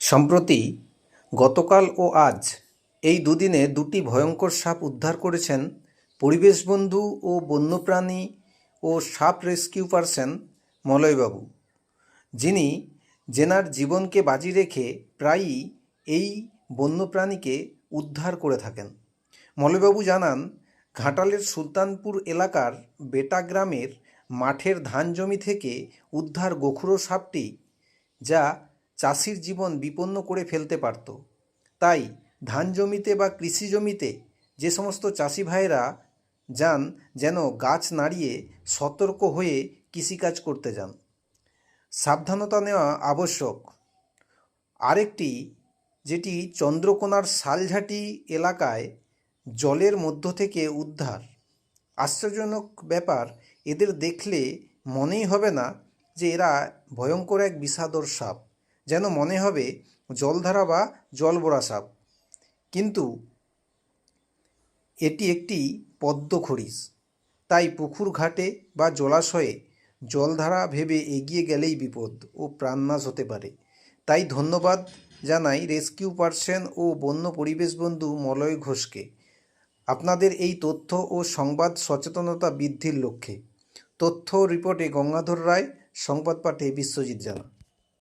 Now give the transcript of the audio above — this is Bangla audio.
সম্প্রতি গতকাল ও আজ এই দুদিনে দুটি ভয়ঙ্কর সাপ উদ্ধার করেছেন পরিবেশবন্ধু ও বন্যপ্রাণী ও সাপ রেস্কিউ পারসন মলয়বাবু, যিনি জেনার জীবনকে বাজি রেখে প্রায়ই এই বন্যপ্রাণীকে উদ্ধার করে থাকেন। মলয়বাবু জানান, ঘাটালের সুলতানপুর এলাকার বেটা গ্রামের মাঠের ধান জমি থেকে উদ্ধার গোখরো সাপটি, যা চাষির জীবন বিপন্ন করে ফেলতে পারত। তাই ধান জমিতে বা কৃষি জমিতে যে সমস্ত চাষি ভাইয়েরা যান, যেন গাছ নাড়িয়ে সতর্ক হয়ে কৃষিকাজ করতে যান। সাবধানতা নেওয়া আবশ্যক। আরেকটি, যেটি চন্দ্রকোনার শালঝাটি এলাকায় জলের মধ্য থেকে উদ্ধার। আশ্চর্যজনক ব্যাপার, এদের দেখলে মনেই হবে না যে এরা ভয়ঙ্কর এক বিষাদর সাপ। যেন মনে হবে জলধারা বা জলভরা সাপ। কিন্তু এটি একটি পদ্ম খরিস তাই পুকুর ঘাটে বা জলাশয়ে জলধারা ভেবে এগিয়ে গেলেই বিপদ ও প্রাণনাশ হতে পারে। তাই ধন্যবাদ জানাই রেস্কিউ পার্সন ও বন্য পরিবেশ বন্ধু মলয় ঘোষকে। আপনাদের এই তথ্য ও সংবাদ সচেতনতা বৃদ্ধির লক্ষ্যে। তথ্য রিপোর্টে গঙ্গাধর রায় সংবাদ পাঠে বিশ্বজিৎ জানা।